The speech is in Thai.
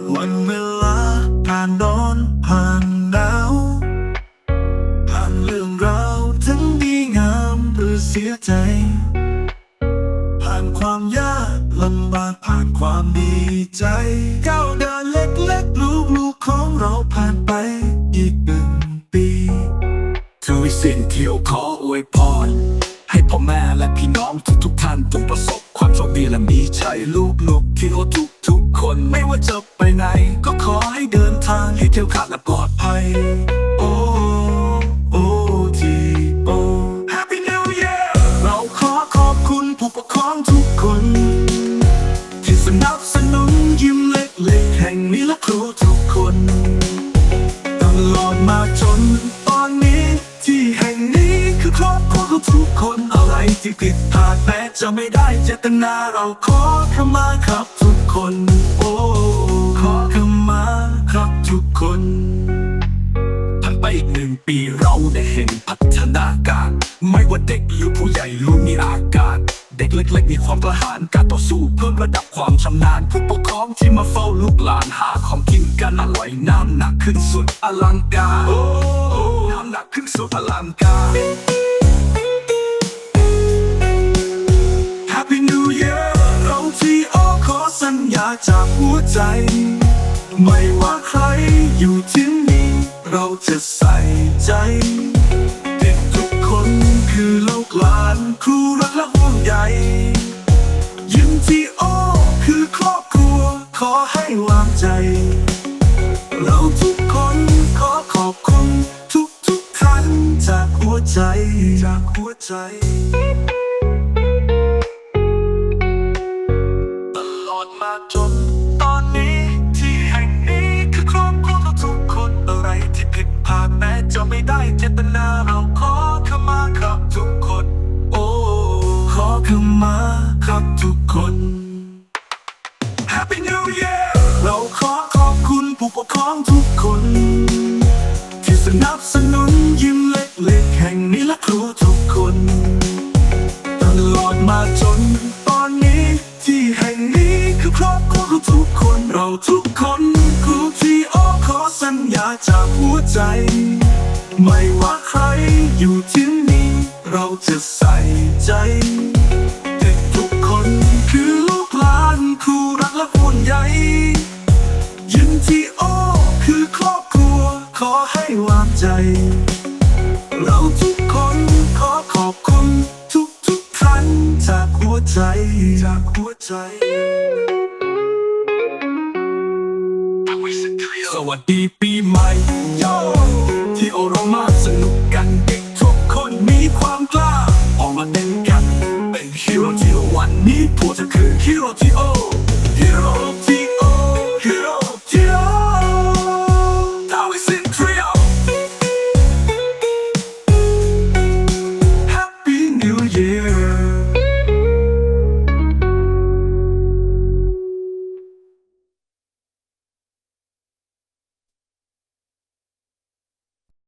าวันเวลาผ่านนอนผ่านดาวผ่านเรื่องราวทั้งดีงามหรือเสียใจ ผ่านความยากลำบากผ่านความดีใจก้าวเดินเล็กๆลูกลูกของเราผ่านไปอีกหนึ่งปีถือสิ่งเที่ยวขออวยพรให้พ่อแม่และพี่น้องทุกๆท่านจงประสบความโชคดีและมีชัยลูกลูก ที่ยวขาดและปลอดภัย โอ้โอ้ทีโอ Happy New Year เราขอขอบคุณผู้ปกครองทุกคน ที่สนับสนุนยิ้มเล็กๆแห่งนี้และครูทุกคนตลอดมาจนตอนนี้ ที่แห่งนี้คือครอบครัวของทุกคนอะไรที่ผิดพลาดแม้จะไม่ได้เจตนาเราขอขมาครับทุกคน โอ้ ครับทุกคน ผ่านไปอีกหนึ่งปีเราได้เห็นพัฒนาการ ไม่ว่าเด็กหรือผู้ใหญ่รู้มีอาการ เด็กเล็กๆมีความกระหายการต่อสู้เพิ่มระดับความชำนาญผู้ปกครองที่มาเฝ้าลูกหลานหาของกินกันอร่อยน้ำหนักขึ้นสุดอลังการน้ำหนักขึ้นสุดอลังการ Happy New Year เราที่โอขอสัญญาจากหัวใจ ไม่ว่าใครอยู่ที่นี่ เราจะใส่ใจเด็กทุกคนคือลูกหลานครูรักและห่วงใยยิ้มที่โอคือครอบครัว ขอให้วางใจ เราทุกคนขอขอบคุณทุกทุกๆท่านจากหัวใจจากหัวใจตลอดมาจน ตนาเราขอขมาครับทุกคน โอ้ขอขมาครับทุกคน Happy New Year เราขอขอบคุณผู้ปกครองทุกคน ที่สนับสนุนยิ้มเล็กๆแห่งนี้และครูทุกคน ตลอดมาจนตอนนี้ที่แห่งนี้คือครอบครัวของทุกคนเราทุกคนครูที่โอขอสัญญาจากหัวใจ ไม่ว่าใครอยู่ที่นี่เราจะใส่ใจเด็กทุกคนคือลูกหลานครูรักและห่วงใยยิ้มที่โอคือครอบครัว ขอให้วางใจ เราทุกคนขอขอบคุณทุกทุกๆท่านจากหัวใจจากหัวใจสวัสดีปีใหม่โย ที่โอเรามาสนุกกันเด็กทุกคนมีความกล้า ออกมาเต้นกัน เป็นฮีโร่ที่วันนี้พวกเธอคือฮีโร่ที่โอ